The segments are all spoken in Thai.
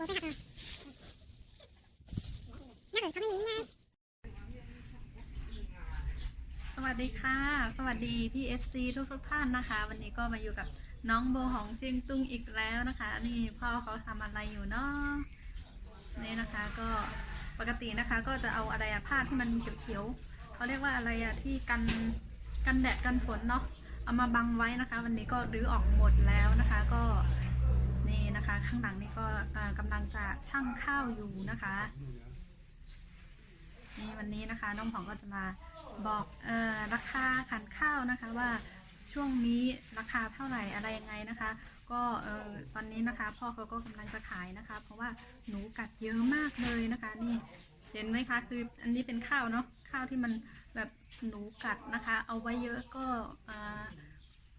สวัสดีค่ะ สวัสดีพี่เอฟซีทุกทุกท่านนะคะ วันนี้ก็มาอยู่กับน้องโบของเชียงตุงอีกแล้วนะคะ นี่พ่อเขาทำอะไรอยู่เนาะนี่นะคะก็ปกตินะคะก็จะเอาอะไรอะผ้าที่มันเขียวๆเขาเรียกว่าอะไรอะที่กันกันแดดกันฝนเนาะเอามาบังไว้นะคะ วันนี้ก็รื้อออกหมดแล้วนะคะ ก็ ข้างหลังนี่ก็กำลังจะช่างข้าวอยู่นะคะนี่วันนี้นะคะน้องผองก็จะมาบอกอราคาขันข้าวนะคะว่าช่วงนี้ราคาเท่าไหร่อะไรยังไงนะคะ ก็ตอนนี้นะคะ พ่อเขาก็กำลังจะขายนะคะ เพราะว่าหนูกัดเยอะมากเลยนะคะ นี่เห็นไหมคะคืออันนี้เป็นข้าวเนาะข้าวที่มันแบบหนูกัดนะคะ เอาไว้เยอะก็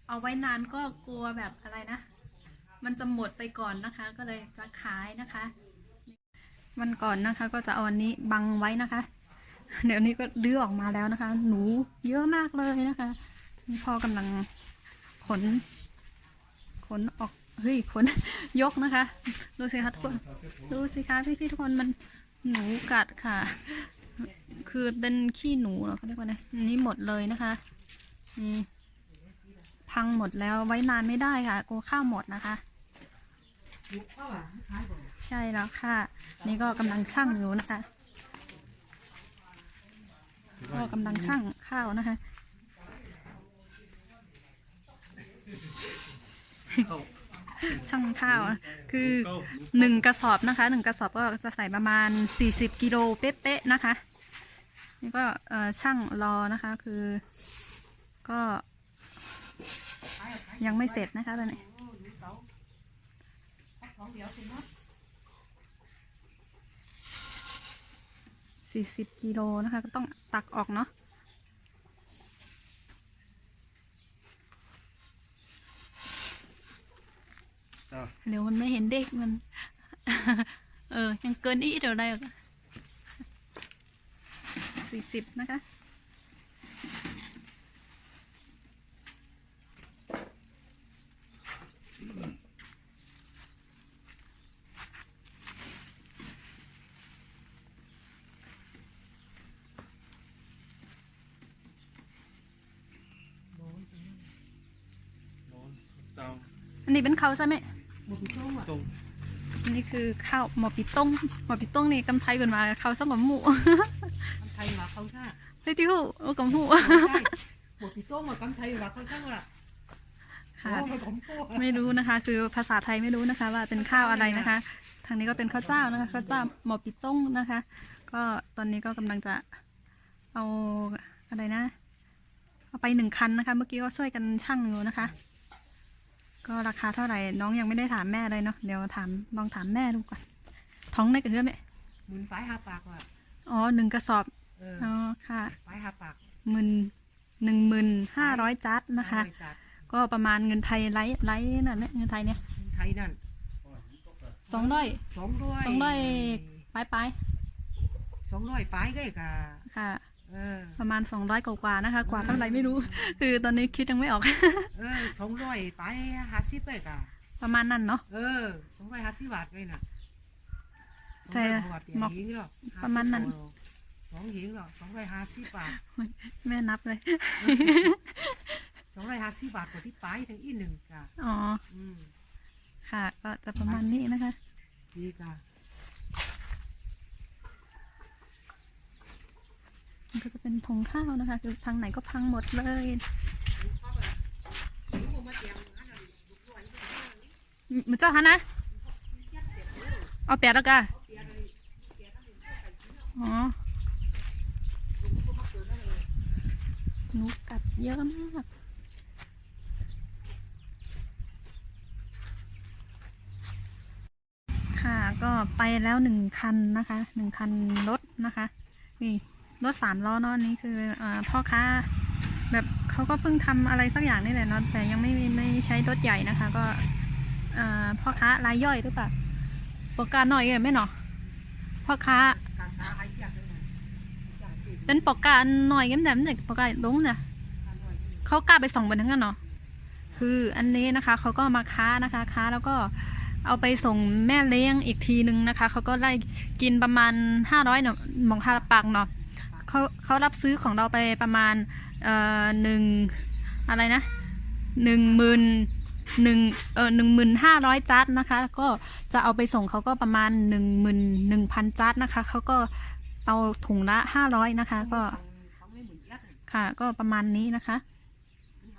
เอาไว้นานก็กลัวแบบอะไรนะ มันจะหมดไปก่อนนะคะ ก็เลยจะขายนะคะ วันก่อนนะคะ ก็จะเอาอันนี้บังไว้นะคะ เดี๋ยวนี้ก็ดื้อออกมาแล้วนะคะ หนูเยอะมากเลยนะคะพ่อกำลังขน ขนออกเฮ้ยขนยกนะคะ ดูสิคะทุกคนดูสิคะพี่พี่ๆทุกคนมันหนูกัดค่ะ คือเป็นขี้หนูเหรอเขาเรียกว่าไงนนี้หมดเลยนะคะนี่พังหมดแล้วไว้นานไม่ได้ค่ะกลัวข้าวหมดนะคะ ใช่แล้วค่ะ นี่ก็กำลังช่างอยู่นะคะก็กำลังช่างข้าวนะคะช่างข้าวคือหนึ่งกระสอบนะคะหนึ่งกระสอบก็จะใส่ประมาณสี่สิบกิโลเป๊ะๆนะคะ นี่ก็เอ่อช่างรอนะคะคือก็ยังไม่เสร็จนะคะตอนนี้ สี่สิบกิโลนะคะ ก็ต้องตักออกเนาะเดี๋ยวมันไม่เห็นเด็กมัน เออ ยังเกินอีกเดี๋ยวได้สี่สิบนะคะ เจ้า อั นนี้เป็นเขาวใช่ไหมตรงอันนี้คือข้าวหมอปีต้งหมอปีต้งนี่กำไทยเป็นมาข้าวซ้ำกับหมูไทยมาเขาซ่าเฮ้ยที่หูโอ้กับหมูใช่หมดปีโต้มากำไทยมาเขาซ่าอะค่ะโอ้มาผมพูดไม่รู้นะคะ คือภาษาไทยไม่รู้นะคะ ว่าเป็นข้าวอะไรนะคะ ทางนี้ก็เป็นข้าวเจ้านะคะข้าวเจ้าหมอปีต้งนะคะ ก็ตอนนี้ก็กำลังจะเอาอะไรนะเอาไปหนึ่งคันนะคะ เมื่อกี้ก็ช่วยกันช่างอยู่นะคะ ก็ราคาเท่าไหร่น้องยังไม่ได้ถามแม่เลยเนาะเดี๋ยวถามลองถามแม่ดูก่อนท้องในกระเพื่อมไหมหมุนปลายหาปากว่ะอ๋อหนึ่งกระสอบเอออ๋อค่ะปลายหาปากหมื่นหนึ่งหมื่นห้าร้อยจัดนะคะบริษัทก็ประมาณเงินไทยไลท์ไลท์นั่นแหละเงินไทยเนี่ยไทยนั่นสองร้อยสองร้อยสองร้อยปลายปลายสองร้อยปลายก็อีกอะๆค่ะเออ ประมาณสองร้อยกว่าๆนะคะ กว่าเท่าไหร่ไม่รู้ คือตอนนี้คิดยังไม่ออก เออสองร้อยปลายห้าสิบไปกะประมาณนั้นเนาะ เออสองร้อยห้าสิบบาทเลยน่ะใช่สองร้อยกว่าบาทเดียวหมอกหิงหรอประมาณนั้นสองหิงหรอสองร้อยห้าสิบบาทแม่นับเลยสองร้อยห้าสิบบาทกว่าที่ปลายทั้งอีหนึ่งกะอ๋ออืมค่ะก็จะประมาณนี้นะคะดีกะ มันก็จะเป็นธงข้าวนะคะ คือทางไหนก็พังหมดเลยมันเจ้าฮะนะ เอาแปดแล้วกะอ๋อหนูกัดเยอะมากค่ะก็ไปแล้วหนึ่งคันนะคะหนึ่งคันรถนะคะ นี่ รถสามล้อเนาะอันนี้คืออพ่อค้าแบบเขาก็เพิ่งทำอะไรสักอย่างนี่แหละเนาะแต่ยังไม่ไม่ใช้รถใหญ่นะคะ ก็พ่อค้ารายย่อยหรือเปล่าปกการหน่อยไหมเนาะพ่อค้าเป็นปกการหน่อยกันแบบนี้ปกการลงเนี่ยการหน่อยนี่เขากล้าไปส่องบนทั้งนั้นเนาะคืออันนี้นะคะเขาก็มาค้านะคะค้าแล้วก็เอาไปส่งแม่เลี้ยงอีกทีนึงนะคะเขาก็ได้กินประมาณห้าร้อยเนาะหมองคาราปักเนาะ เขาเขารับซื้อของเราไปประมาณเอ่อหนึ่งอะไรนะหนึ่งหมื่นหนึ่งเออหนึ่งหมื่นห้าร้อยจัดนะคะ ก็จะเอาไปส่งเขาก็ประมาณหนึ่งหมื่นหนึ่งพันจัดนะคะ เขาก็เอาถุงละห้าร้อยนะคะ ก็ค่ะ ก็ประมาณนี้นะคะ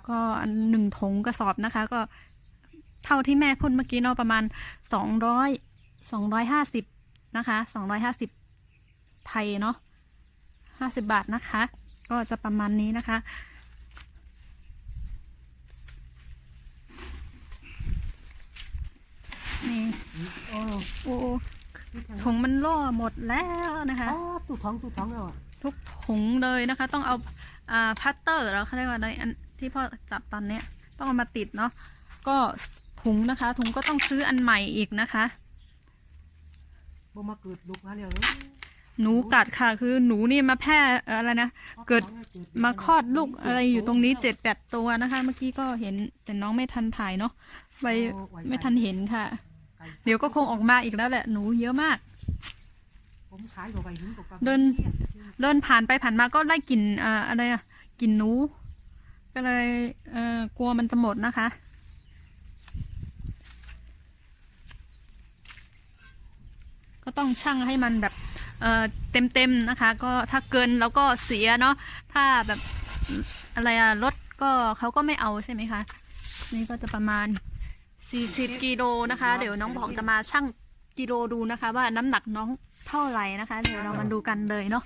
ก็อันหนึ่งถุงกระสอบนะคะ ก็เท่าที่แม่พูดเมื่อกี้เนาะประมาณสองร้อยสองร้อยห้าสิบนะคะสองร้อยห้าสิบไทยเนาะ ห้าสิบบาทนะคะ ก็จะประมาณนี้นะคะ นี่ โอ้โอ้ที่ทางถุงมันล่อหมดแล้วนะคะอ๋อตู้ท้องตู้ท้องแล้วอะทุกถุงเลยนะคะ ต้องเอาอ่าพัตเตอร์แล้วเขาเรียกว่าอะไรอันที่พ่อจับตอนเนี้ย ต้องเอามาติดเนาะก็ถุงนะคะ ถุงก็ต้องซื้ออันใหม่อีกนะคะบ่มาเกิดลูกมาแล้วเลย หนูกัดค่ะ คือหนูนี่มาแพร่เอ่ออะไรนะ เกิดมาคลอดลูกอะไรอยู่ตรงนี้เจ็ดแปดตัวนะคะ เมื่อกี้ก็เห็นแต่น้องไม่ทันถ่ายเนาะไปไม่ทันเห็นค่ะ เดี๋ยวก็คงออกมาอีกแล้วแหละหนูเยอะมาก เดิน เดินผ่านไปผ่านมาก็ได้กลิ่นอ่ออะไรอะกลิ่นหนู ก็เลยเอ่อกลัวมันจะหมดนะคะ ก็ต้องชั่งให้มันแบบ เอ่อเต็มเต็มๆนะคะ ก็ถ้าเกินแล้วก็เสียเนาะถ้าแบบอะไรอะลดก็เขาก็ไม่เอาใช่ไหมคะ นี่ก็จะประมาณ 40 กิโลนะคะ เดี๋ยวน้องบอกจะมาชั่งกิโลดูนะคะ ว่าน้ำหนักน้องเท่าไหร่นะคะ เดี๋ยวเรามาดูกันเลยเนาะ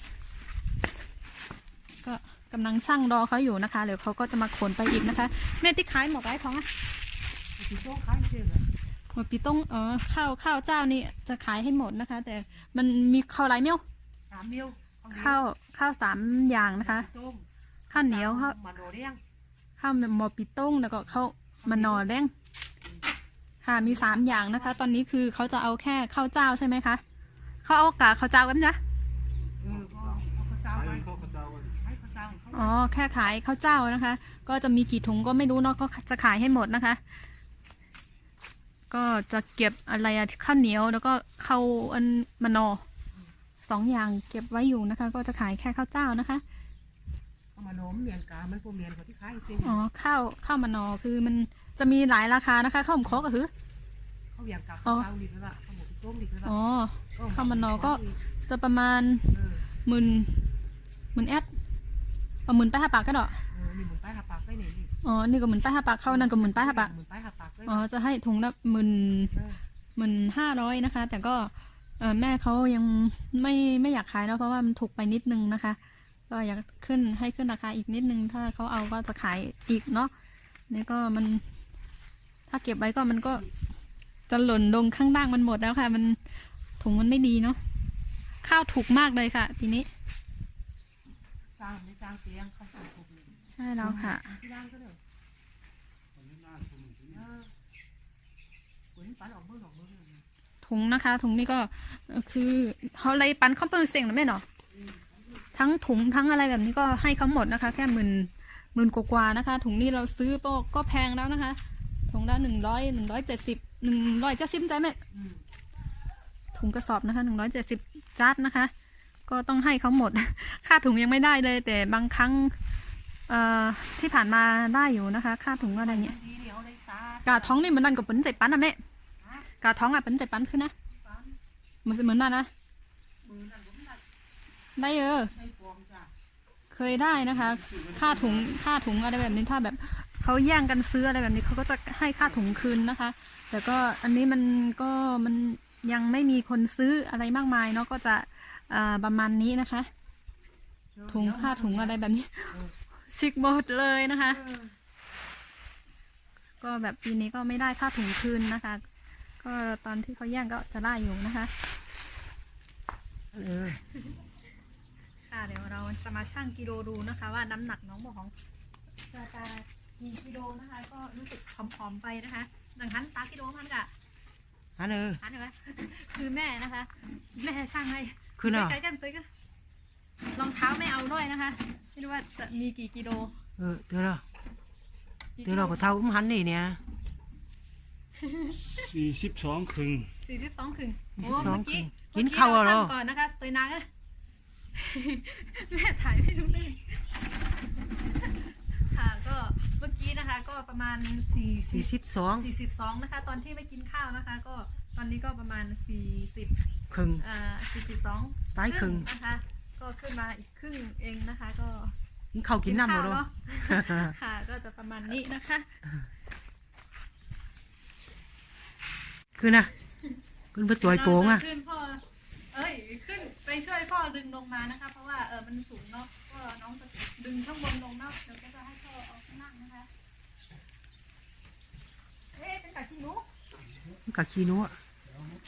ก็กำลังชั่งรอเขาอยู่นะคะเดี๋ยวเขาก็จะมาขนไปอีกนะคะแม่ที่ขายหมดไร้ท้องอะ สีโจ้ขายเชื่อหมดปีต้งเออข้าวข้าวเจ้านี่จะขายให้หมดนะคะ แต่มันมีข้าวไรเมี่ยวสามมิ้วข้าวข้าวสามอย่างนะคะต้มข้าวเหนียวข้าวมันโดเรียงข้าวหมอปีต้งแล้วก็ข้าวมันนอแดงค่ะมีสามอย่างนะคะ ตอนนี้คือเขาจะเอาแค่ข้าวเจ้าใช่ไหมคะเขาเอากะข้าวเจ้ากันจ้ะเออก็เอาข้าวเจ้าไปให้ข้าวเจ้าเขาอ๋อแค่ขายข้าวเจ้านะคะ ก็จะมีกี่ถุงก็ไม่รู้เนาะก็จะขายให้หมดนะคะ ก็จะเก็บอะไรอะข้าวเหนียวแล้วก็ข้าวอันมะนอสองอย่างเก็บไว้อยู่นะคะ ก็จะขายแค่ข้าวเจ้านะคะ เอามาโน้มเมียนกามันพวกเมียนเขาที่ขายเชื่ออ๋อข้าวข้าวมะนอคือมันจะมีหลายราคานะคะข้าวหมกคอก็คือเขาเวียงกับข้าวเจ้าดีไปละข้าวหมูต้มดีไปละอ๋อข้าวมันนอก็จะประมาณเออหมื่นหมื่นแอด เอาหมื่นไปห้าปากก็ดอกเออมีหมุนป้ายหาปากไปนี่นี่อ๋อนี่ก็หมื่นไปห้าปากเข้านั่นก็หมื่นไปห้าปากหมุนป้ายหาปากไปอ๋อจะให้ถุงละหมื่นเออหมื่นห้าร้อยนะคะ แต่ก็เออแม่เขายังไม่ไม่อยากขายเนอะเพราะว่ามันถูกไปนิดนึงนะคะ ก็อยากขึ้นให้ขึ้นราคาอีกนิดนึง ถ้าเขาเอาก็จะขายอีกเนาะนี่ก็มัน ถ้าเก็บไว้ก็มันก็จะหล่นลงข้างล่างมันหมดแล้วค่ะ มันถุงมันไม่ดีเนาะข้าวถูกมากเลยค่ะปีนี้ จ้างไม่จ้างเตียงเขาสั่งถูกเลยใช่แล้วค่ะ ที่ร้านก็เด้อเออปุ๋ยปันออกเบิ่งออกเบิ่งเลยถุงนะคะ ถุงนี้ก็เอ่อคือเขาเลยปันเขาเปิดเสียงหรือไม่เนาะทั้งถุงทั้งอะไรแบบนี้ก็ให้เขาหมดนะคะ แค่หมื่นหมื่นกว่าๆนะคะ ถุงนี้เราซื้อก็ก็แพงแล้วนะคะถุงละหนึ่งร้อยหนึ่งร้อยเจ็ดสิบหนึ่งร้อยเจ็ดสิบใจไหม อืมถุงกระสอบนะคะหนึ่งร้อยเจ็ดสิบจัดนะคะ ก็ต้องให้เขาหมด ค่าถุงยังไม่ได้เลย แต่บางครั้งเอ่อที่ผ่านมาได้อยู่นะคะ ค่าถุงอะไรเงี้ยดีเดียวได้ตากาท้องนี่เหมือนนั่นกับปนใจปั้นอะแม่กาท้องอะปนใจปั้นขึ้นนะเหมือนเหมือนนั่นนะได้เออเคยได้นะคะ ค่าถุงค่าถุงอะไรแบบนี้ถ้าแบบเขาแย่งกันซื้ออะไรแบบนี้เขาก็จะให้ค่าถุงคืนนะคะ แต่ก็อันนี้มันก็มันยังไม่มีคนซื้ออะไรมากมายเนาะก็จะ อ่อประมาณนี้นะคะ ถุงค่าถุงอะไรแบบนี้ชิกหมดเลยนะคะเออก็แบบปีนี้ก็ไม่ได้ค่าถุงคืนนะคะ ก็ตอนที่เขาแย่งก็จะได้อยู่นะคะเออค่ะเดี๋ยวเราจะมาชั่งกิโลดูนะคะ ว่าน้ำหนักน้องบอกของจะจะกี่กิโลนะคะ ก็รู้สึกผอมๆไปนะคะดังนั้นตากิโลมันกะอันเอออันเหรอคือแม่นะคะ แม่ช่างให้ คือน่ะใกล้ๆกันตึกอะรองเท้าไม่เอาด้วยนะคะ ไม่รู้ว่าจะมีกี่กิโลเออเดี๋ยวเรากี่เดี๋ยวเราก็เท่าอุ้มหันนี่เนี่ย สี่สิบสองครึ่งสี่สิบสองครึ่งโอ้42เมื่อกี้กินข้าวเหรอเมื่อกี้เช่งก่อนนะคะตัวนางอะแม่ถ่ายไม่รู้เลยค่ะก็เมื่อกี้นะคะ ก็ประมาณสี่สิสี่บสิบสอง สี่สิบสองนะคะ ตอนที่ไม่กินข้าวนะคะ ก็ ตอนนี้ก็ประมาณสี่สิบครึ่งอ่าสี่สิบสองตายครึ่งนะคะ ก็ขึ้นมาอีกครึ่งเองนะคะ ก็กินข้าวกินน้ำข้าบ่วเนาะเนาะค่ะ ก็จะประมาณนี้นะคะ คือนะขึ้นไปตัวไอ้โกงอะเราจขึ้นพ่อเอ้ยขึ้นไปช่วยพ่อดึงลงมานะคะ เพราะว่าเออมันสูงเนาะก็น้องจะดึงข้างบนลงเนาะเดี๋ยวก็จะให้พ่อเอาข้างล่างนะคะเอ๊ะเป็นกาที่หนูมันกับขี้หนู้อะโอ้เขาเด็กตัวมันกว้างนี่อยู่ที่คุยอะเข้าไป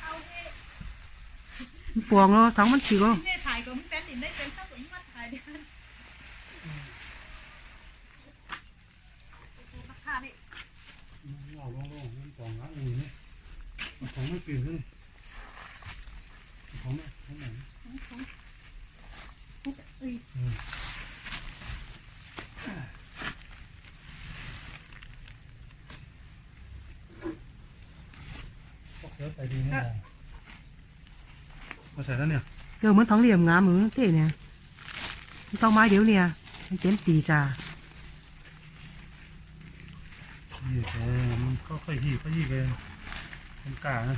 เอาเอ๊ะ มันปวงเนาะท้องมันฉีกเนาะ แม่ถ่ายก็มันเป็นดินได้เป็นสักตัวนี้มาถ่ายเดี๋ยวดูราคาดิ เอาลงลงมันกว้างอ่ะอือนี่มันของไม่เปลี่ยนเลยของไม่ของไหน ของของ เอ้ยก็เยอะไปดีนะมาใส่แล้วเนี่ย เดี๋ยวเหมือนท้องเหลี่ยมงามมือเต้เนี่ยมันต้องไม้เดี๋ยวเนี่ยมันเจ็นตีจ้าหีบเลยมันก็ค่อยหีบค่อยหีบเลยมันกล้านะ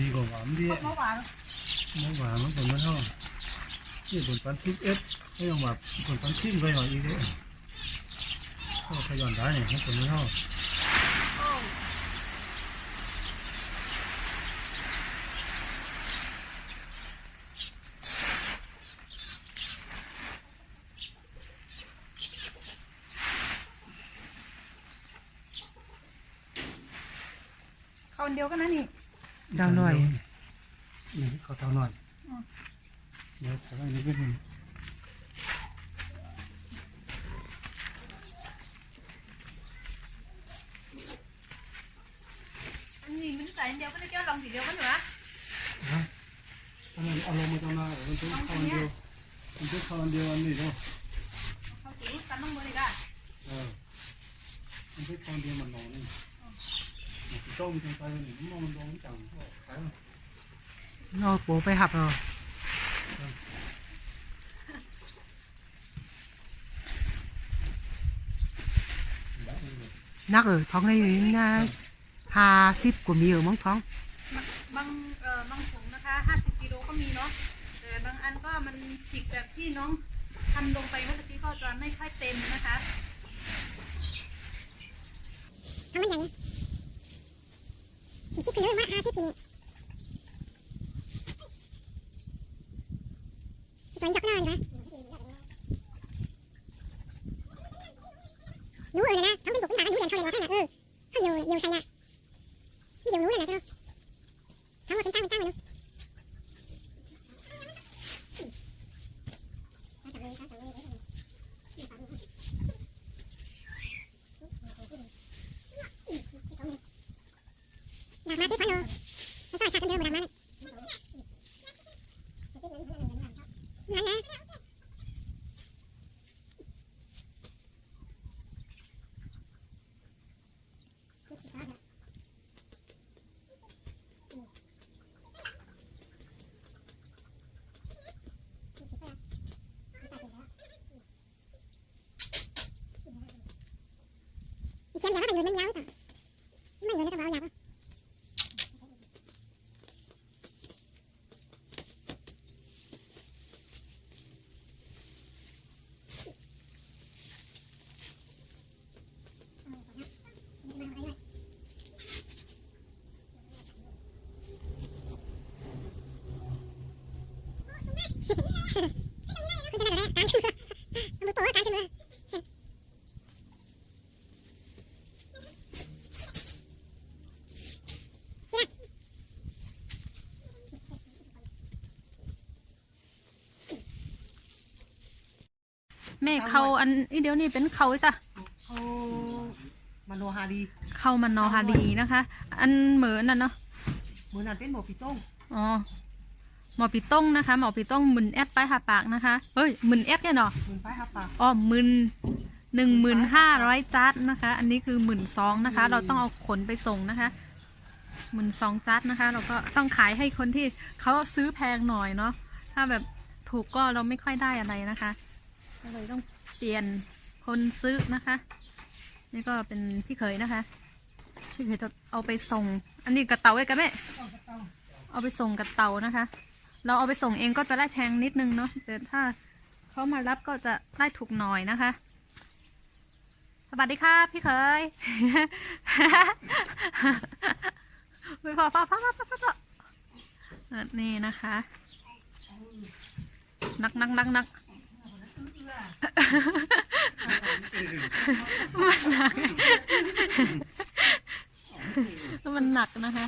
ดีกว่าหวานดีเมื่อวานไม่หวานมันผลมันเท่า ที่ผลปันซิปเอฟไม่ยอมแบบผลปันซิมไปหน่อยอีกเลยก็ขยันได้เนี่ยให้ผลมันเท่าโอ้เขาอันเดียวกันนะนี่ดาวหน่อยนี่เขาเท่าหน่อยเดี๋ยวใส่ไว้นิดนึงอันนี้มันใส่อันเดียวกันเลยเจ้าลองสีเดียวกันเหรอนะอันนั้นอารมณ์มันจะมามันจะเข้าอันเดีย วมันจะเข้าอันเดียวอันนี้เนาะเขาสีกันต้องมือเลยกันเออมันจะเข้าอันเดียวมันนอนนี่มันจ้องจังไปนี่มันมองมั นโดนจังก็ขายเราโปไปหับเนาะนักเออท้องในนี้นะห้าสิบกว่ามีเออมั้งท้องบางเอ่อบางถุงนะคะห้าสิบกิโลก็มีเนาะแต่บางอันก็มันฉีกแบบที่น้องทำลงไปเมื่อกี้ก็จะไม่ค่อยเต็มนะคะทำมันใหญ่สี่สิบกิโลมาห้าสิบกิโลสวนจักรเลยนะรู้เออเลยนะทั้งเป็นบุกเป็นหมากันรู้เรียนเขาเลยว่าข้างหน้าเออเขาอยู่อยู่ใช่นะเดี๋ยวรู้เลยนะเจ้าทั้งหมดเป็นตั้งเป็นตั้งเลยเนาะดักมาที่พันโลแล้วก็สักกันเดิมมาดักมาเลยนั่นนะ อีเชียมยาวไปอยู่มันยาวต่อไม่อยู่แล้วก็เบายาว คุณจะได้อะไรการขึ้นมือมือโป้การขึ้นมือ แม่ เขาอันนี้เดี๋ยวนี้เป็นเขาจ้ะเขามโนฮาดีเขามันนอฮาดีนะคะ อันเหมือนนั่นเนาะมือนั้นเป็นหมวกปีโต้งอ๋อหมอปีต้งนะคะหมอปีต้งหมื่นแอดไปหาปากนะคะเฮ้ยหมื่นแอดแค่เนาะหมื่นป้ายครับปากอ๋อหมื่นหนึ่งหมื่นห้าร้อยจัดนะคะ อันนี้คือหมื่นสองนะคะ เราต้องเอาขนไปส่งนะคะหมื่นสองจัดนะคะ เราก็ต้องขายให้คนที่เขาซื้อแพงหน่อยเนาะถ้าแบบถูกก็เราไม่ค่อยได้อะไรนะคะ ก็เลยต้อง เปลี่ยนคนซื้อนะคะ นี่ก็เป็นพี่เขยนะคะ พี่เขยจะเอาไปส่ง อันนี้กระเตาไว้กันไหมเอาไปส่งกับเตานะคะ เราเอาไปส่งเองก็จะได้แพงนิดนึงเนาะแต่ถ้าเขามารับก็จะได้ถูกหน่อยนะคะสวัสดีค่ะพี่เขยไปพอพอพอพอพอพอนี่นะคะ นักนักนักนัก มันหนัก มันหนักนะคะ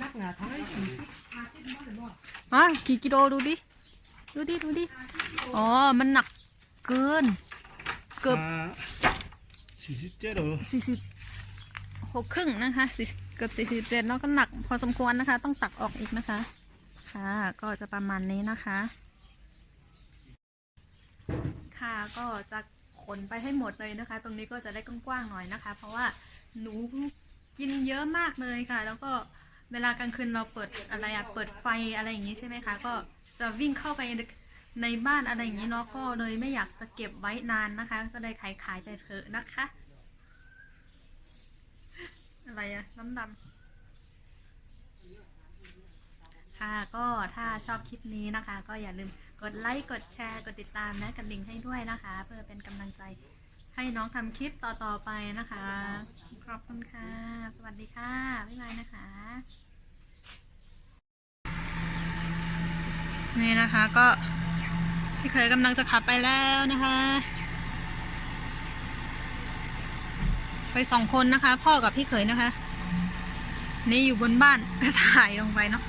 นักหนาทั้งไอ้สี่สิบห้าสิบมาเลยเนาะอะกี่กิโลดูดิ ดูดิ ดูดิ อ๋อ มันหนักเกิน เกือบสี่สิบเจ็ดหรอสี่สิบหกครึ่งนะคะสี่เกือบสี่สิบเจ็ดแล้วก็หนักพอสมควรนะคะ ต้องตักออกอีกนะคะ ค่ะ ก็จะประมาณนี้นะคะ ค่ะ ก็จะขนไปให้หมดเลยนะคะ ตรงนี้ก็จะได้กว้างๆหน่อยนะคะ เพราะว่าหนูกินเยอะมากเลยค่ะ แล้วก็เวลากลางคืนเราเปิดอะไรอะเปิดไฟอะไรอย่างนี้ใช่ไหมคะ ก็จะวิ่งเข้าไปในบ้านอะไรอย่างนี้เนาะก็เลยไม่อยากจะเก็บไว้นานนะคะ ก็เลยขายขายๆไปเถอะนะคะ อะไรอะน้ำดำ ค่ะ ก็ถ้าชอบคลิปนี้นะคะ ก็อย่าลืมกดไลค์กดแชร์ กดติดตามและกระดิ่งให้ด้วยนะคะ เพื่อเป็นกำลังใจให้น้องทำคลิปต่อๆไปนะคะ ขอบคุณค่ะ สวัสดีค่ะ บ๊ายบายนะคะ นี่นะคะก็พี่เคยกำลังจะขับไปแล้วนะคะ ไปสองคนนะคะ พ่อกับพี่เขยนะคะ นี่อยู่บนบ้านถ่ายลงไปเนาะ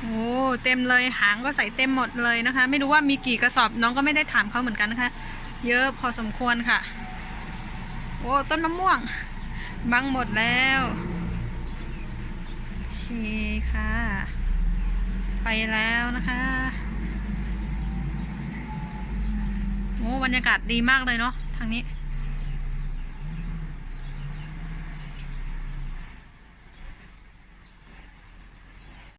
โอ้เต็มเลยหางก็ใส่เต็มหมดเลยนะคะ ไม่รู้ว่ามีกี่กระสอบน้องก็ไม่ได้ถามเขาเหมือนกันนะคะ เยอะพอสมควรค่ะ โอ้ต้นมะม่วง บังหมดแล้วโอเคค่ะ ไปแล้วนะคะโอ้บรรยากาศดีมากเลยเนาะทางนี้